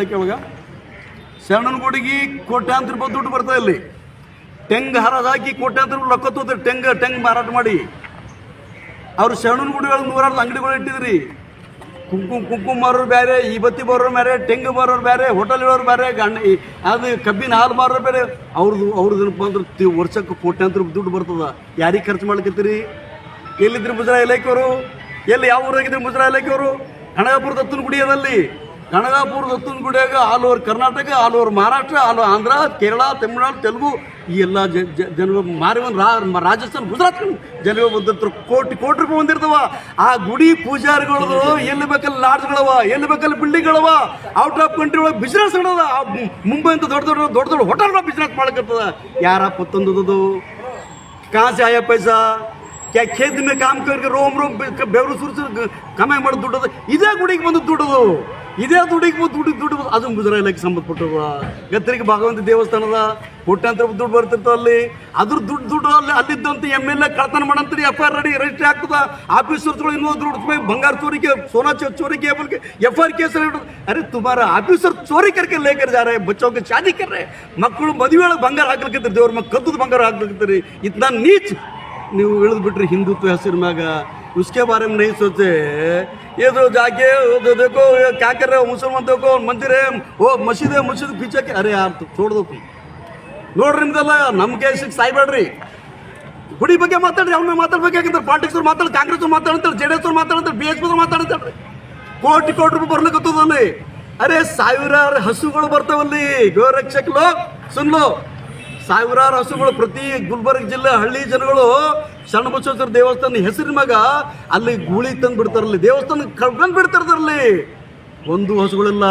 ಒಳಗ ಶರಣನಗುಡಿಗೆ ಕೋಟ್ಯಾಂತರ ರೂಪಾಯಿ ದುಡ್ಡು ಬರ್ತಾ ಇಲ್ಲಿ. ಟೆಂಗ್ ಹರದಾಕಿ ಹಾಕಿ ಕೋಟ್ಯಾಂತರ ರೊಕ್ಕ ತೋದ್ರಿ ಟೆಂಗ್ ಟೆಂಗ್ ಮಾರಾಟ ಮಾಡಿ. ಅವ್ರು ಒಳಗೆ ನೂರಾರು ಅಂಗಡಿಗಳು ಇಟ್ಟಿದ್ರಿ. ಕುಂಕುಮ ಕುಂಕುಮ ಮಾರೋರು ಬೇರೆ ಈ ಬತ್ತಿ ಬರೋರು ಬೇರೆ ಟೆಂಗ್ ಮಾರೋರು ಬೇರೆ ಹೋಟೆಲ್ ಇರೋರು ಬೇರೆ ಗಣ್ಣ ಅದು ಕಬ್ಬಿನ ಹಾಲು ಮಾರೋರು ಬೇರೆ ಅವ್ರದ್ದು ಅವ್ರದ್ದು ಏನಪ್ಪ ಅಂದ್ರೆ ವರ್ಷಕ್ಕೆ ಕೋಟ್ಯಾಂತರ ದುಡ್ಡು ಬರ್ತದ. ಯಾರಿಗೆ ಖರ್ಚು ಮಾಡ್ಕತ್ತೀರಿ ಎಲ್ಲಿದ್ರು ಮುಜರಾ ಇಲಾಖೆಯವರು? ಎಲ್ಲಿ ಯಾವ ಊರಾಗಿದ್ರಿ ಮುಜರಾ ಇಲಾಖೆಯವರು? ದತ್ತನ ಗುಡಿಯದಲ್ಲಿ ಕನಗಾಪುರದ ಗುಡಿಯಾಗ all over Karnataka, all over Maharashtra, all over Andhra, Kerala, Tamil Nadu, Telugu ಈ ಎಲ್ಲ ಜನರು ಮಾರಿವನ್ ರಾಜಸ್ಥಾನ, ಗುಜರಾತ್ ಜನಗಳು ಬಂದಿರ್ತಾರೆ. ಕೋಟಿ ಕೋಟಿ ರೂಪಾಯಿ ಬಂದಿರ್ತವ. ಆ ಗುಡಿ ಪೂಜಾರಿಗಳದು ಎಲ್ಲಿ ಬೇಕಲ್ಲಿ ಲಾಡ್ಜ್ಗಳವ ಎಲ್ಲಿ ಬೇಕಲ್ಲಿ ಬಿಲ್ಡಿಂಗ್ಗಳವ ಔಟ್ ಆಫ್ ಕಂಟ್ರಿ ಒಳಗೆ ಬಿಸ್ನೆಸ್ಗಳದ ಮುಂಬೈ ಅಂತ ದೊಡ್ಡ ದೊಡ್ಡ ದೊಡ್ಡ ದೊಡ್ಡ ಹೋಟೆಲ್ ಒಳಗೆ ಬಿಸ್ನೆಸ್ ಮಾಡಕತ್ತದ ಯಾರ ಪತ್ತೊಂದದು ಕಾಸು ಆಯ ಪೈಸಾ? ಯಾ ಖೇತ್ ಮೇ ಕಾಮ್ ಕರ್ಗೆ ರೋಮ್ ರೋಮ್ ಬೆವರು ಸುರಿಸಿ ಕಮಾಯಿ ಮಾಡೋದು ದುಡ್ಡದು. ಇದೇ ಗುಡಿಗೆ ಬಂದು ದುಡ್ಡದು. ಇದೇ ದುಡಿಗೆ ದುಡ್ಡು ದುಡ್ಡು ಅದು ಮುಜರಾ ಇಲಾಖೆ ಸಂಬಂಧಪಟ್ಟವ ಗತ್ತರಿಗೆ ಭಾಗವಂತ ದೇವಸ್ಥಾನದ ಕೋಟ್ಯಾಂತರ ದುಡ್ಡು ಬರ್ತಿರ್ತಾವ ಅಲ್ಲಿ. ಅದ್ರ ದುಡ್ಡು ದುಡ್ಡು ಅಲ್ಲಿ ಅಲ್ಲಿದ್ದಂತ ಎಂ ಎಲ್ ಎ ಕಳ್ತನ ಮಾಡಂತೀರಿ ಎಫ್ ಆರ್ ರೆಡಿ ರಿಜಿಸ್ಟ್ರಿ ಆಗ್ತದ ಆಫೀಸರ್ಸ್ಗಳು ಇನ್ನೂ ದುಡ್ಡು ಬಂಗಾರ ಚೋರಿಗೆ, ಸೋನಾ ಚೋರಿ ಕೇಬಲ್ ಎಫ್ ಐ ಆರ್ ಕೇಸ್ ಅರೆ ತುಮಾರ ಆಫೀಸರ್ ಚೋರಿ ಕರ್ಕೆ ಲೇಕರ್ ಜಾರೆ ಬಚ್ಚೋಕೆ ಶಾದಿ ಕರ್ರೆ. ಮಕ್ಕಳು ಮದುವೆ ಒಳಗೆ ಬಂಗಾರ ಹಾಕ್ಲಿಕ್ಕೆ ದೇವ್ರ ಮಕ್ಕ ಕದ್ದು ಬಂಗಾರ ಹಾಕ್ಲಿಕ್ಕೆ ಇತ್ನ ನೀಚ್. ನೀವು ಇಳಿದ್ಬಿಟ್ರಿ ಹಿಂದುತ್ವ ಹೆಸರು ಮ್ಯಾಗ. उसके बारे में नहीं सोचे ये तो जाके वो तो देखो ये क्या कर रहे हो मुसलमान देखो मंदिर है वो मस्जिद है मस्जिद पीछे के अरे यार तो छोड़ दो तुम ನೋಡ್ರಿ ನಿಮ್ದೆಲ್ಲ ನಮ್ಮ ಕೇಸಿಗೆ ಸಾಯ್ಬೇಡ್ರಿ ಗುಡಿ ಬಗ್ಗೆ ಮಾತಾಡ್ರಿ ಅವ್ನ ಮಾತಾಡ್ಬೇಕಾಗಿಂದ್ರೆ ಪಾಲಿಟಿಕ್ಸ್ ಅವ್ರು ಮಾತಾಡ್ ಕಾಂಗ್ರೆಸ್ ಅವ್ರು ಮಾತಾಡ್ತಾರೆ ಜೆ ಡಿ ಎಸ್ ಅವ್ರು ಮಾತಾಡ್ತಾರೆ ಬಿ ಎಸ್ ಪಿ ಮಾತಾಡ್ತಾರೆ ಕೋಟಿ ಕೋಟಿ ರೂಪಾಯಿ ಬರ್ಲಿಕ್ಕತ್ತದಲ್ಲಿ ಅರೆ ಸಾವಿರಾರು ಹಸುಗಳು ಬರ್ತಾವಲ್ಲಿ ಗೋರಕ್ಷಕ್ ಲೋಕ್ ಸುನ್ಲೋ ಸಾವಿರಾರು ಹಸುಗಳು ಪ್ರತಿ ಗುಲ್ಬರ್ಗ ಜಿಲ್ಲೆ ಹಳ್ಳಿ ಜನಗಳು ಸಣ್ಣ ಬಸವೇಶ್ವರ ದೇವಸ್ಥಾನ ಹೆಸರಿನ ಮಗ ಅಲ್ಲಿ ಗೂಳಿ ತಂದು ಬಿಡ್ತಾರಲ್ಲಿ ದೇವಸ್ಥಾನ ಕಳ್ಕೊಂಡ್ ಬಿಡ್ತಾರದಲ್ಲಿ ಒಂದು ಹಸುಗಳಿಲ್ಲ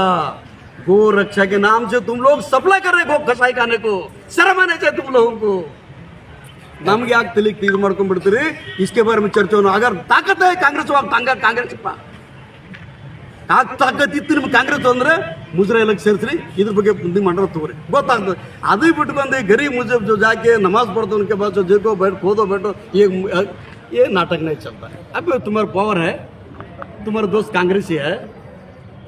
गो रक्षा के नाम से तुम लोग सप्लाई कर रहे गो कसाई खाने को शर्म आने चाहिए तुम लोगों को ನಮ್ಗೆ ಯಾಕೆ ತಲೆಗೆ ತೀರ್ ಮಾಡ್ಕೊಂಡ್ಬಿಡ್ತೀರಿ ಇಸ್ಕೆ ಬಾರಿ में ಚರ್ಚೆ ಅಗರ್ ತಾಕತ್ है ಕಾಂಗ್ರೆಸ್ ತಂಗ ಕಾಂಗ್ರೆಸ್ ತಾಕತ್ ಇತ್ತು ನಿಮ್ಗೆ ಕಾಂಗ್ರೆಸ್ ಅಂದ್ರೆ ಮುಜರಾ ಇಲಾಖೆ ಸೇರಿಸ್ರಿ ಇದ್ರ ಬಗ್ಗೆ ಮುಂದೆ ಮಾಡೋರು ತಗೋರಿ ಗೊತ್ತಾಗ್ತದೆ ಅದು ಬಿಟ್ಕೊಂಡು ಗರೀಬ್ ಮುಜಬ್ जो जाके नमाज पढ़ते उनके बाद जो देखो बैठ खोदो बैठो ये ये नाटक नहीं चलता है अब तुम्हारा पावर है तुम्हारा दोस्त कांग्रेस ही है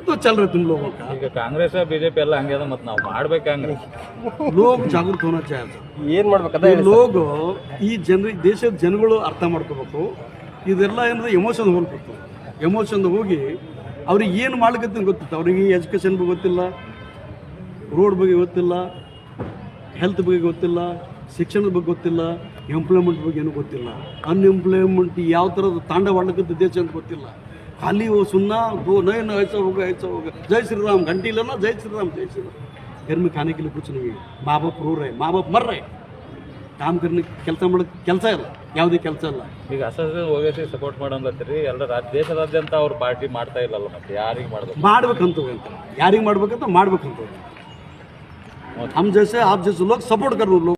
तो चल रहे तुम लोगों का ಈಗ ಕಾಂಗ್ರೆಸ್ ಬಿಜೆಪಿ ಎಲ್ಲ ಹಂಗೆ ಅದ ಮತ್ತೆ ನಾವು ಮಾಡ್ಬೇಕು ಹಂಗ್ರಿ लोग जागृत होना चाहिए ಏನ್ ಮಾಡ್ಬೇಕದ ಈ ಲೋಗ ಈ ಜನರಿ ದೇಶದ ಜನಗಳು ಅರ್ಥ ಮಾಡ್ಕೋಬೇಕು ಇದೆಲ್ಲ ಏನಂದ್ರೆ ಎಮೋಷನ್ ಹೋಗ್ಬೇಕು ಎಮೋಷನ್ ಹೋಗಿ ಅವ್ರಿಗೆ ಏನು ಮಾಡ್ಲಿಕ್ಕೆ ಗೊತ್ತಿತ್ತು. ಅವ್ರಿಗೆ ಎಜುಕೇಶನ್ ಬಗ್ಗೆ ಗೊತ್ತಿಲ್ಲ ರೋಡ್ ಬಗ್ಗೆ ಗೊತ್ತಿಲ್ಲ ಹೆಲ್ತ್ ಬಗ್ಗೆ ಗೊತ್ತಿಲ್ಲ, ಶಿಕ್ಷಣದ ಬಗ್ಗೆ ಗೊತ್ತಿಲ್ಲ ಎಂಪ್ಲಾಯ್ಮೆಂಟ್ ಬಗ್ಗೆ ಏನು ಗೊತ್ತಿಲ್ಲ. ಅನ್ಎಂಪ್ಲಾಯ್ಮೆಂಟ್ ಯಾವ ಥರದ ತಾಂಡವಾಡ್ಲಿಕ್ಕಂತ ದೇಶ ಅಂತ ಗೊತ್ತಿಲ್ಲ. ಖಾಲಿ ಓ ಸುನ್ನ ದೋ ನಯನ ಐಸೋ ಹೋಗ ಹೋಗ. ಜೈ ಶ್ರೀರಾಮ್, ಗಂಟಿ ಇಲ್ಲ ಜೈ ಶ್ರೀರಾಮ್ ಜೈ ಶ್ರೀರಾಮ್. ಎರ್ಮಿ ಮಾ ಕುರ್ಚಿ ಮಾಬಾಪ್ ರೂರೇ, ಮಾಬಾಪ್ ಮರ್ರೆ. ಕಾಮ್ ಕೆಲಸ ಮಾಡೋಕ್ಕೆ ಕೆಲಸ ಇಲ್ಲ. ಯಾವುದೇ ಕೆಲಸ ಇಲ್ಲ ಈಗ ಅಸೋಸಿಯೇಷನ್ ಓವೈಸಿ ಸಪೋರ್ಟ್ ಮಾಡಂಗತ್ತೀರಿ ಎಲ್ಲ ರಾಜ್ಯ ದೇಶದಾದ್ಯಂತ ಅವ್ರ ಪಾರ್ಟಿ ಮಾಡ್ತಾ ಇಲ್ಲಲ್ಲ ಮತ್ತೆ ಯಾರಿಗೆ ಮಾಡ್ಬೇಕು ಮಾಡ್ಬೇಕಂತ ಅಂತ ಯಾರಿಗೆ ಮಾಡ್ಬೇಕಂತ ಮಾಡ್ಬೇಕಂತ हम जैसे आप जैसे लोग सपोर्ट कर रहे हो लोग